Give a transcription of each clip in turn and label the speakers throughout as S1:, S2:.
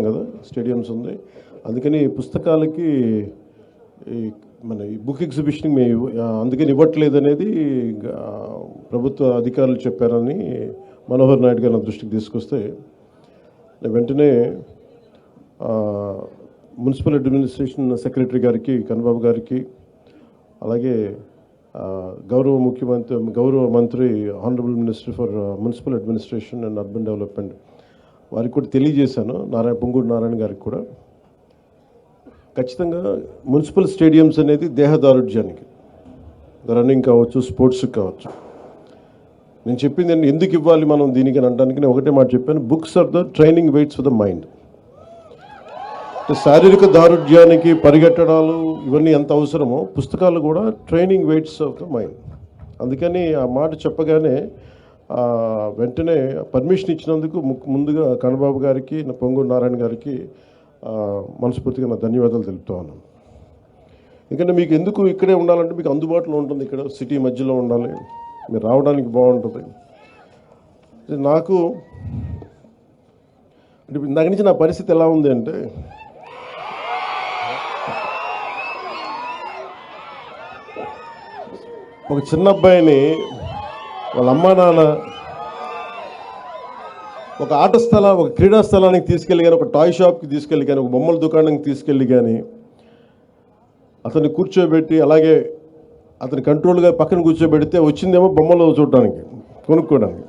S1: కదా స్టేడియంస్ ఉంది. అందుకని పుస్తకాలకి ఈ మన ఈ బుక్ ఎగ్జిబిషన్ మేము అందుకని ఇవ్వట్లేదు అనేది ప్రభుత్వ అధికారులు చెప్పారని మనోహర్ నాయుడు గారి నా దృష్టికి తీసుకొస్తే నేను వెంటనే మున్సిపల్ అడ్మినిస్ట్రేషన్ సెక్రటరీ గారికి కన్నబాబు గారికి అలాగే గౌరవ ముఖ్యమంత్రి గౌరవ మంత్రి honourable minister for municipal administration and urban development వారికి కూడా తెలియజేశాను. నారాయణ పొంగూరు నారాయణ గారికి కూడా. ఖచ్చితంగా మున్సిపల్ స్టేడియంస్ అనేది దేహదారుఢ్యానికి. రన్నింగ్ కావచ్చు స్పోర్ట్స్ కావచ్చు. నేను చెప్పింది ఎందుకు ఇవ్వాలి మనం దీనికి అని అనడానికి? నేను ఒకటే మాట చెప్పాను. Books are the training weights for the mind. శారీరక దారుఢ్యానికి పరిగెట్టడాలు ఇవన్నీ ఎంత అవసరమో పుస్తకాలు కూడా training weights of the mind. అందుకని ఆ మాట చెప్పగానే వెంటనే పర్మిషన్ ఇచ్చినందుకు ముందుగా కన్నబాబు గారికి నా పొంగూరు నారాయణ గారికి మనస్ఫూర్తిగా నా ధన్యవాదాలు తెలుపుతా ఉన్నాను. ఎందుకంటే మీకు ఎందుకు ఇక్కడే ఉండాలంటే మీకు అందుబాటులో ఉంటుంది ఇక్కడ సిటీ మధ్యలో ఉండాలి. మీరు రావడానికి బాగుంటుంది. నాకు అంటే ఇప్పుడు ఇందాక నుంచి నా పరిస్థితి ఎలా ఉంది అంటే ఒక చిన్న అబ్బాయిని వాళ్ళ అమ్మా నాన్న ఒక ఆట స్థల ఒక క్రీడా స్థలానికి తీసుకెళ్ళి కానీ ఒక టాయ్ షాప్కి తీసుకెళ్ళి కానీ ఒక బొమ్మల దుకాణానికి తీసుకెళ్ళి కానీ అతన్ని కూర్చోబెట్టి అలాగే అతని కంట్రోల్గా పక్కన కూర్చోబెడితే వచ్చిందేమో బొమ్మలు చూడడానికి కొనుక్కోవడానికి.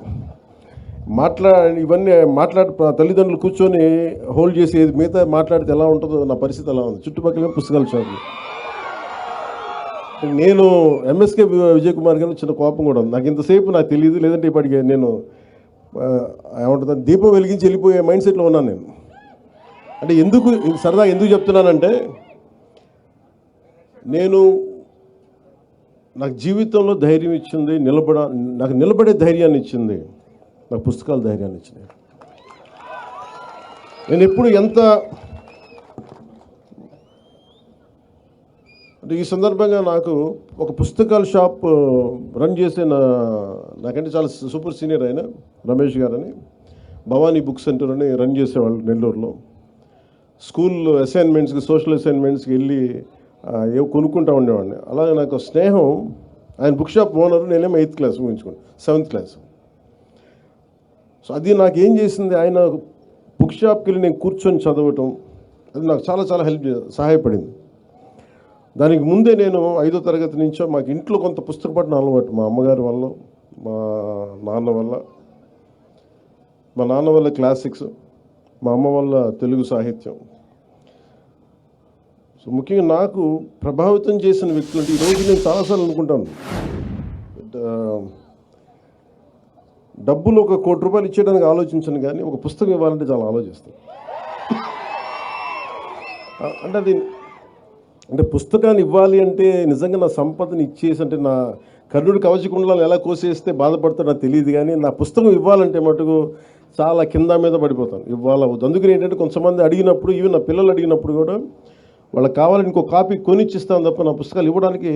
S1: మాట్లా ఇవన్నీ మాట్లాడి తల్లిదండ్రులు కూర్చొని హోల్డ్ చేసి మిగతా మాట్లాడితే ఎలా ఉంటుందో నా పరిస్థితి ఎలా ఉంది? చుట్టుపక్కల పుస్తకాలు చదువు నేను ఎంఎస్కే విజయ్ కుమార్ గారు చిన్న కోపం కూడా ఉంది. నాకు ఇంతసేపు నాకు తెలియదు లేదంటే ఇప్పటికి నేను ఏమంటుంది దీపం వెలిగించి వెళ్ళిపోయే మైండ్ సెట్లో ఉన్నాను నేను. అంటే ఎందుకు సరదా ఎందుకు చెప్తున్నానంటే నేను నాకు జీవితంలో ధైర్యం ఇచ్చింది నిలబడ నాకు నిలబడే ధైర్యాన్ని ఇచ్చింది నాకు పుస్తకాలు ధైర్యాన్ని ఇచ్చింది. నేను ఎప్పుడు ఎంత అంటే ఈ సందర్భంగా నాకు ఒక పుస్తకాల షాప్ రన్ చేసే నా నాకంటే చాలా సూపర్ సీనియర్ ఆయన రమేష్ గారని. భవానీ బుక్ సెంటర్ అని రన్ చేసేవాళ్ళు నెల్లూరులో. స్కూల్ అసైన్మెంట్స్కి సోషల్ అసైన్మెంట్స్కి వెళ్ళి ఏవో కొనుక్కుంటా ఉండేవాడిని. అలాగే నాకు స్నేహం ఆయన బుక్ షాప్ ఓనర్ నేనేమో ఎయిత్ క్లాస్ ముగించుకున్నాను సెవెంత్ క్లాస్ సో అది నాకు ఏం చేసింది ఆయన బుక్ షాప్కి వెళ్ళి నేను కూర్చొని చదవటం అది నాకు చాలా చాలా హెల్ప్ సహాయపడింది. దానికి ముందే నేను ఐదో తరగతి నుంచో మాకు ఇంట్లో కొంత పుస్తక అలవాటు మా అమ్మగారి వల్ల మా నాన్న వల్ల మా నాన్న వల్ల క్లాసిక్స్ మా అమ్మ వల్ల తెలుగు సాహిత్యం. సో ముఖ్యంగా నాకు ప్రభావితం చేసిన వ్యక్తులు అంటే ఈరోజు నేను చాలాసార్లు అనుకుంటాను. డబ్బులు ఒక కోటి రూపాయలు ఇచ్చేయడానికి ఆలోచించను కానీ ఒక పుస్తకం ఇవ్వాలంటే చాలా ఆలోచిస్తాను. అంటే అది అంటే పుస్తకాన్ని ఇవ్వాలి అంటే నిజంగా నా సంపదని ఇచ్చేసి అంటే నా కర్ణుడి కవచకుండలాలు ఎలా కోసేస్తే బాధపడతాడో నాకు తెలియదు కానీ నా పుస్తకం ఇవ్వాలంటే మటుకు చాలా కింద మీద పడిపోతాను ఇవ్వాల వద్దు అందుకని ఏంటంటే కొంతమంది అడిగినప్పుడు ఈవెన్ నా పిల్లలు అడిగినప్పుడు కూడా వాళ్ళకి కావాలని ఇంకో కాపీ కొనిచ్చిస్తాను తప్ప నా పుస్తకాలు ఇవ్వడానికి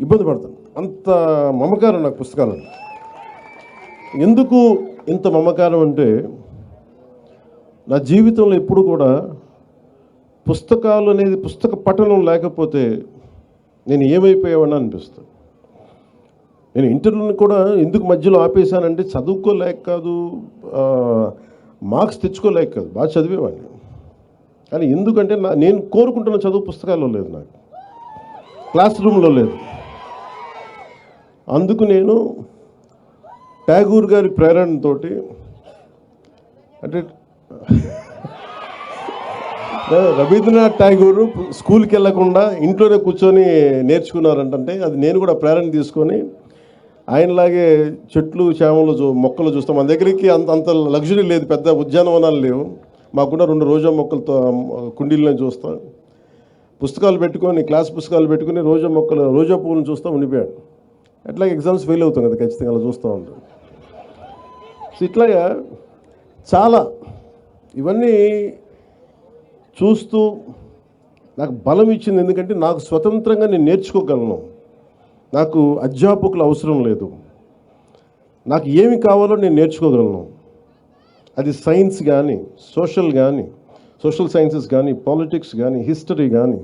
S1: ఇబ్బంది పడతాను. అంత మమకారం నాకు పుస్తకాలు ఎందుకు ఇంత మమకారం అంటే నా జీవితంలో ఎప్పుడు కూడా పుస్తకాలు అనేది పుస్తక పఠనం లేకపోతే నేను ఏమైపోయావని అనిపిస్తుంది. నేను ఇంటర్వ్యూని కూడా ఎందుకు మధ్యలో ఆపేశానంటే చదువుకోలేక కాదు మార్క్స్ తెచ్చుకోలేక కాదు బాగా చదివేవాడిని. కానీ ఎందుకంటే నా నేను కోరుకుంటున్న చదువు పుస్తకాల్లో లేదు నాకు. క్లాస్ రూమ్లో లేదు. అందుకు నేను ట్యాగూర్ గారి ప్రేరణతోటి అంటే రవీంద్రనాథ్ ఠాగూర్ స్కూల్కి వెళ్ళకుండా ఇంట్లోనే కూర్చొని నేర్చుకున్నారంటే అది నేను కూడా ప్రేరణ తీసుకొని ఆయనలాగే చెట్లు చేమలు చూ మొక్కలు చూస్తాం. మన దగ్గరికి అంత అంత లగ్జరీ లేదు పెద్ద ఉద్యానవనాలు లేవు. మాకున్న రెండు రోజా మొక్కలతో కుండీలను చూస్తాం. పుస్తకాలు పెట్టుకొని క్లాస్ పుస్తకాలు పెట్టుకొని రోజా మొక్కలు రోజా పువ్వులను చూస్తూ ఉండిపోయాడు. అట్లాగే ఎగ్జామ్స్ ఫెయిల్ అవుతాం కదా ఖచ్చితంగా అలా చూస్తూ ఉంటాం సో ఇట్లాగా చాలా ఇవన్నీ చూస్తూ నాకు బలం ఇచ్చింది ఎందుకంటే నాకు స్వతంత్రంగా నేను నేర్చుకోగలను. నాకు అధ్యాపకులు అవసరం లేదు. నాకు ఏమి కావాలో నేను నేర్చుకోగలను. అది సైన్స్ కానీ సోషల్ కానీ సోషల్ సైన్సెస్ కానీ పాలిటిక్స్ కానీ హిస్టరీ కానీ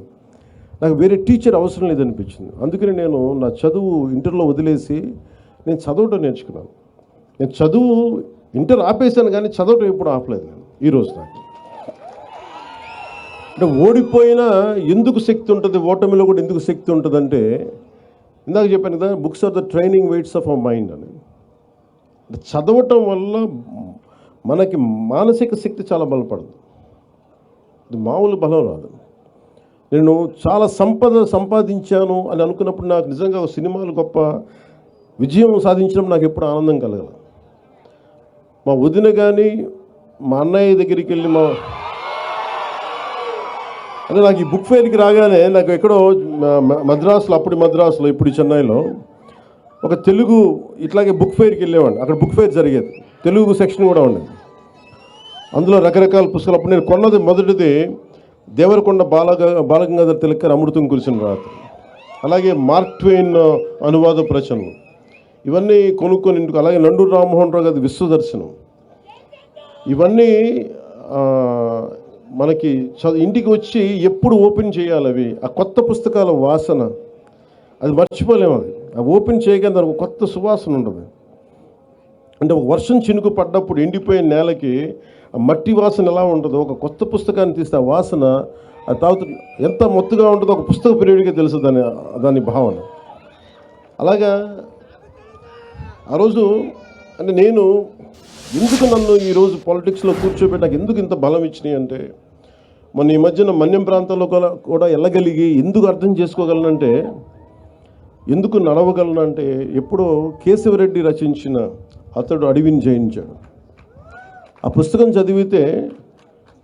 S1: నాకు వేరే టీచర్ అవసరం లేదనిపించింది. అందుకని నేను నా చదువు ఇంటర్లో వదిలేసి నేను చదవటం నేర్చుకున్నాను. నేను చదువు ఇంటర్ ఆపేశాను కానీ చదవటం ఎప్పుడు ఆపలేదు నేను. ఈరోజు నాకు అంటే ఓడిపోయినా ఎందుకు శక్తి ఉంటుంది? ఓటమిలో కూడా ఎందుకు శక్తి ఉంటుందంటే ఇందాక చెప్పాను కదా books are the training weights of our mind అని. అంటే చదవటం వల్ల మనకి మానసిక శక్తి చాలా బలపడదు. ఇది మామూలు బలం రాదు. నేను చాలా సంపద సంపాదించాను అని అనుకున్నప్పుడు నాకు నిజంగా ఒక సినిమాలు గొప్ప విజయం సాధించడం నాకు ఎప్పుడు ఆనందం కలగదు మా వదిన కానీ మా అన్నయ్య దగ్గరికి వెళ్ళి మా అదే నాకు ఈ బుక్ ఫెయిర్కి రాగానే నాకు ఎక్కడో మ- మ- మద్రాసులో అప్పుడు మద్రాసులో ఇప్పుడు చెన్నైలో ఒక తెలుగు ఇట్లాగే బుక్ ఫెయిర్కి వెళ్ళేవాడిని. అక్కడ బుక్ ఫెయిర్ జరిగేది. తెలుగు సెక్షన్ కూడా ఉండేది. అందులో రకరకాల పుస్తకాలు. అప్పుడు నేను కొన్నది మొదటిది దేవరకొండ బాలగ బాలగంగాధర్ తిలక్ అమృతం కురిసిన రాత అలాగే మార్క్ ట్వెయిన్ అనువాద ప్రచనలు ఇవన్నీ కొనుక్కొని ఇంటికి అలాగే నండూరు రామ్మోహన్ రావు గారి విశ్వదర్శనం. ఇవన్నీ మనకి ఇంటికి వచ్చి ఎప్పుడు ఓపెన్ చేయాలి అవి? ఆ కొత్త పుస్తకాల వాసన. అది మర్చిపోలేము అది ఆ ఓపెన్ చేయగానే దానికి కొత్త సువాసన ఉండదు. అంటే ఒక వర్షం చినుకు పడ్డప్పుడు ఎండిపోయిన నేలకి ఆ మట్టి వాసన ఎలా ఉంటుందో ఒక కొత్త పుస్తకాన్ని తీస్తే ఆ వాసన అది తాగుతూ ఎంత మొత్తుగా ఉంటుందో ఒక పుస్తక పీరియడ్గా తెలుసు దాని దాని భావన. అలాగా ఆ రోజు అంటే నేను ఎందుకు నన్ను ఈరోజు పాలిటిక్స్లో కూర్చోబెట్టి నాకు ఎందుకు ఇంత బలం ఇచ్చినాయి అంటే మొన్న ఈ మధ్యన మన్యం ప్రాంతంలో కూడా వెళ్ళగలిగి ఎందుకు అర్థం చేసుకోగలనంటే ఎందుకు నడవగలనంటే ఎప్పుడో కేశవరెడ్డి రచించిన అతడు అడవిని జయించాడు. ఆ పుస్తకం చదివితే